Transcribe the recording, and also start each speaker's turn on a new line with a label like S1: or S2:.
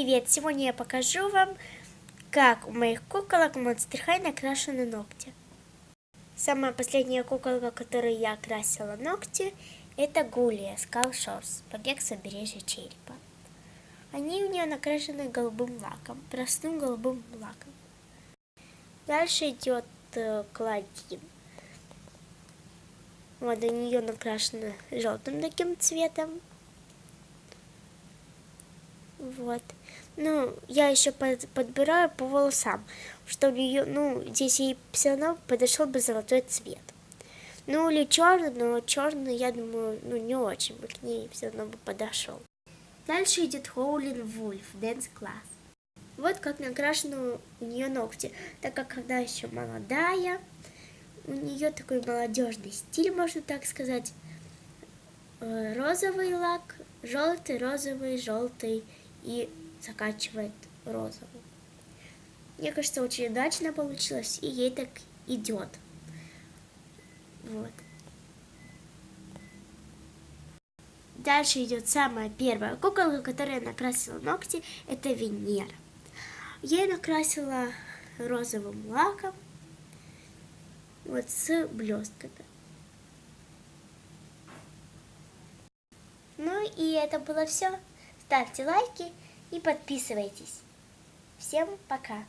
S1: привет! Сегодня я покажу вам, как у моих куколок Monster High накрашены ногти. Самая последняя куколка, которой я красила ногти, это Гулия Skull Shores, побег с побережья черепа. Они у нее накрашены голубым лаком, простым голубым лаком. Дальше идет э, Клодин. Вот у нее накрашены желтым таким цветом. Вот. Ну, я еще под, подбираю по волосам, чтобы ее, ну, здесь ей все равно подошел бы золотой цвет. Ну, или черный, но черный, я думаю, ну, не очень бы к ней все равно бы подошел. Дальше идет Хоулин Вульф, Dance Class. Вот как накрашены у нее ногти, так как она еще молодая, у нее такой молодежный стиль, можно так сказать. Э, розовый лак, желтый, розовый, желтый и заканчивает розовым. Мне кажется, очень удачно получилось, и ей так идет. Вот. Дальше идет самая первая куколка, которая накрасила ногти, это Венера. Я накрасила розовым лаком, вот с блестками. Ну и это было все. Ставьте лайки и подписывайтесь. Всем пока!